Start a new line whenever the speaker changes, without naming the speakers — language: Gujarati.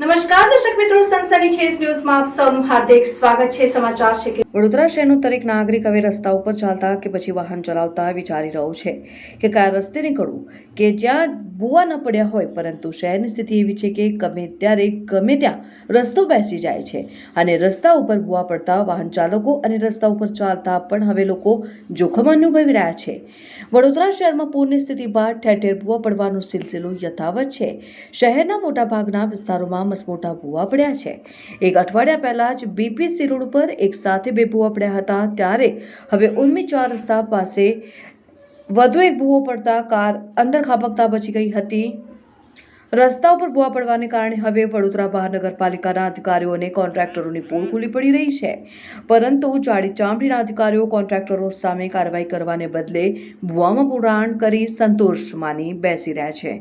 નમસ્કાર દર્શક મિત્રો સનસની ખેસ ન્યૂઝમાં આપ સૌનું હાર્દિક સ્વાગત છે. સમાચાર છે કે
વડોદરા શહેરનો દરેક નાગરિક હવે રસ્તા ઉપર ચાલતા કે પછી વાહન ચલાવતા વિચારી રહ્યો છે કે કયા રસ્તે નીકળવું કે જ્યાં બુવા ન પડ્યા હોય, પરંતુ શહેરની સ્થિતિ એવી છે કે ગમે ત્યારે ગમે ત્યાં રસ્તો બેસી જાય છે અને રસ્તા ઉપર ભૂવા પડતા વાહન ચાલકો અને રસ્તા ઉપર ચાલતા પણ હવે લોકો જોખમ અનુભવી રહ્યા છે. વડોદરા શહેરમાં પૂરની સ્થિતિ બાદ ઠેર ઠેર ભૂવા પડવાનો સિલસિલો યથાવત છે. શહેરના મોટાભાગના વિસ્તારોમાં મસમોટા ભૂવા પડ્યા છે. એક અઠવાડિયા પહેલા જ બીપીસી રોડ ઉપર એક સાથે બે ભૂવા પડ્યા હતા ત્યારે હવે ઉર્મી ચાર રસ્તા પાસે વધુ એક ભૂવો પડતા કાર અંદર ખાબકતા બચી ગઈ હતી. રસ્તા ઉપર ભૂવા પડવાને કારણે હવે વડોદરા મહાનગરપાલિકાના અધિકારીઓને કોન્ટ્રાક્ટરોની પોલ ખુલ્લી પડી રહી છે. પરંતુ જાડી ચામડીના અધિકારીઓ કોન્ટ્રાક્ટરો સામે કાર્યવાહી કરવાને બદલે ભૂવામાં પુરાણ કરી સંતોષ માની બેસી રહ્યા છે.